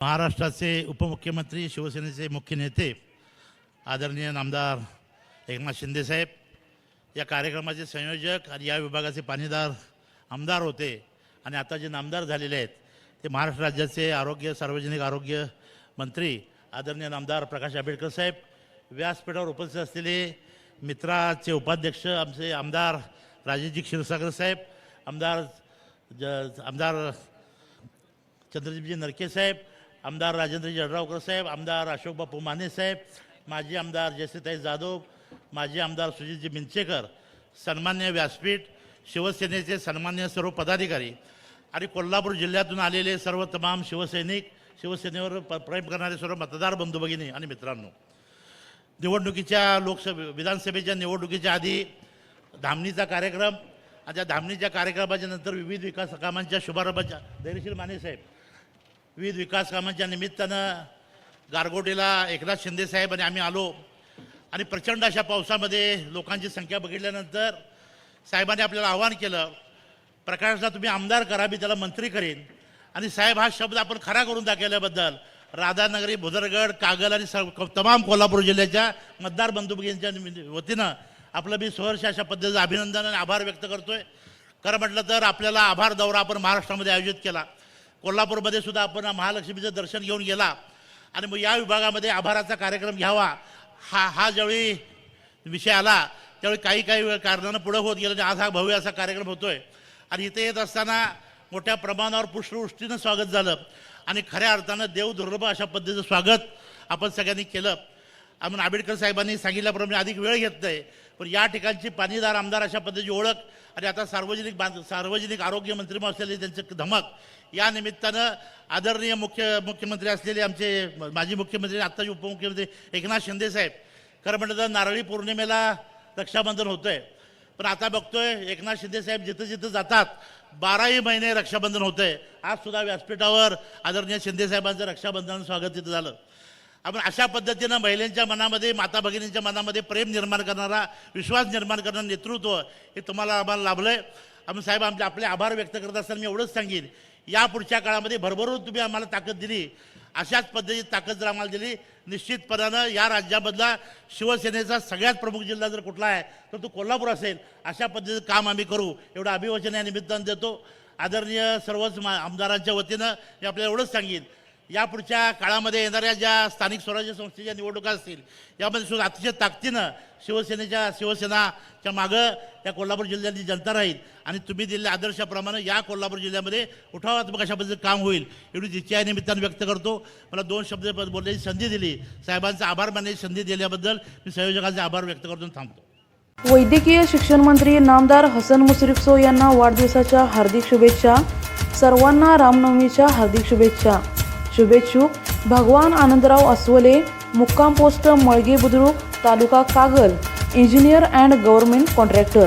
महाराष्ट्राचे उपमुख्यमंत्री शिवसेनेचे मुख्य नेते आदरणीय नामदार एकनाथ शिंदेसाहेब या कार्यक्रमाचे संयोजक आणि या विभागाचे पाणीदार आमदार होते. आणि आता जे नामदार झालेले आहेत ते महाराष्ट्र राज्याचे आरोग्य सार्वजनिक आरोग्य मंत्री आदरणीय नामदार प्रकाश आंबेडकर साहेब व्यासपीठावर उपस्थित असलेले मित्राचे उपाध्यक्ष आमचे आमदार राजेशजी क्षीरसागर साहेब आमदार ज आमदार चंद्रजीतजी नरके साहेब आमदार राजेंद्र जळरावकर साहेब आमदार अशोक बापू माने साहेब माजी आमदार जयसीताई जाधव माजी आमदार सुजितजी मिंचेकर सन्मान्य व्यासपीठ शिवसेनेचे सन्मान्य सर्व पदाधिकारी आणि कोल्हापूर जिल्ह्यातून आलेले सर्व तमाम शिवसैनिक शिवसेनेवर प प्रेम करणारे सर्व मतदार बंधू भगिनी आणि मित्रांनो. निवडणुकीच्या लोकसभे विधानसभेच्या निवडणुकीच्या आधी धामणीचा कार्यक्रम आणि त्या धामणीच्या कार्यक्रमाच्या नंतर विविध विकास कामांच्या शुभारंभाच्या धैर्यशील माने साहेब विविध विकास कामांच्या निमित्तानं गारगोटीला एकनाथ शिंदे साहेब आणि आम्ही आलो. आणि प्रचंड अशा पावसामध्ये लोकांची संख्या बघितल्यानंतर साहेबांनी आपल्याला आवाहन केलं प्रकाशला तुम्ही आमदार करा मी त्याला मंत्री करीन. आणि साहेब हा शब्द आपण खरा करून दाखवल्याबद्दल राधानगरी भुदरगड कागल आणि स तमाम कोल्हापूर जिल्ह्याच्या मतदार बंधू भगिनींच्या निमित्त- वतीनं आपलं मी सहर्ष अशा पद्धतीचं अभिनंदन आणि आभार व्यक्त करतोय. खरं म्हटलं तर आपल्याला आभार दौरा आपण महाराष्ट्रामध्ये आयोजित केला. कोल्हापूरमध्ये सुद्धा आपण महालक्ष्मीचं दर्शन घेऊन गेला. आणि मग या विभागामध्ये आभाराचा कार्यक्रम घ्यावा. हा हा ज्यावेळी विषय आला त्यावेळी काही काही वेळ कारणानं पुढं होत गेलं. आणि आज हा भव्य असा कार्यक्रम होतोय. आणि इथे येत असताना मोठ्या प्रमाणावर पुष्पवृष्टीनं स्वागत झालं. आणि खऱ्या अर्थानं देवदुर्लभ अशा पद्धतीचं स्वागत आपण सगळ्यांनी केलं. आपण आंबेडकर साहेबांनी सांगितल्याप्रमाणे अधिक वेळ घेत नाही. पण या ठिकाणची पाणीदार आमदार अशा पद्धतीची ओळख आणि आता सार्वजनिक बांध सार्वजनिक आरोग्य मंत्री असलेले त्यांचं धमक या निमित्तानं आदरणीय मुख्य मुख्यमंत्री असलेले आमचे माजी मुख्यमंत्री आत्ताचे उपमुख्यमंत्री एकनाथ शिंदे साहेब. खरं म्हटलं तर नारळी पौर्णिमेला रक्षाबंधन होतंय. पण आता बघतोय एकनाथ शिंदे साहेब जिथं जिथं जातात बाराही महिने रक्षाबंधन होतंय. आज सुद्धा व्यासपीठावर आदरणीय शिंदे साहेबांचं रक्षाबंधन स्वागत तिथं झालं. आपण अशा पद्धतीनं महिलांच्या मनामध्ये माता भगिनींच्या मनामध्ये प्रेम निर्माण करणारा विश्वास निर्माण करणारं नेतृत्व हे तुम्हाला आम्हाला लाभलं आहे आम्ही साहेब आमचे आपले आभार व्यक्त करत असताना मी एवढंच सांगेन. या पुढच्या काळामध्ये भरभरून तुम्ही आम्हाला ताकद दिली. अशाच पद्धतीची ताकद जर आम्हाला दिली निश्चितपणानं या राज्यामधला शिवसेनेचा सगळ्यात प्रमुख जिल्हा जर कुठला आहे तर तो कोल्हापूर असेल. अशा पद्धतीचं काम आम्ही करू. एवढं अभिवचन या निमित्तानं देतो. आदरणीय सर्वच मा आमदारांच्या वतीनं मी आपल्याला एवढंच सांगेन. या पुढच्या काळामध्ये येणाऱ्या ज्या स्थानिक स्वराज्य संस्थेच्या निवडणुका असतील यामध्ये सुद्धा अतिशय ताकदीनं शिवसेनेच्या शिवसेनाच्या मागं या कोल्हापूर जिल्ह्यातली जनता राहील. आणि तुम्ही दिलेल्या आदर्शाप्रमाणे या कोल्हापूर जिल्ह्यामध्ये उठावात्मक अशा पद्धतीचं काम होईल एवढी इच्छा निमित्तानं व्यक्त करतो. मला दोन शब्द बोलण्याची संधी दिली. साहेबांचा आभार मानण्याची संधी दिल्याबद्दल मी संयोजकांचे आभार व्यक्त करून थांबतो. वैद्यकीय शिक्षण मंत्री नामदार हसन मुश्रीफ यांना वाढदिवसाच्या हार्दिक शुभेच्छा. सर्वांना रामनवमीच्या हार्दिक शुभेच्छा. शुभेच्छुक भगवान आनंदराव अस्वले मुक्काम post Malge Budruk taluka Kagal. Engineer and government contractor.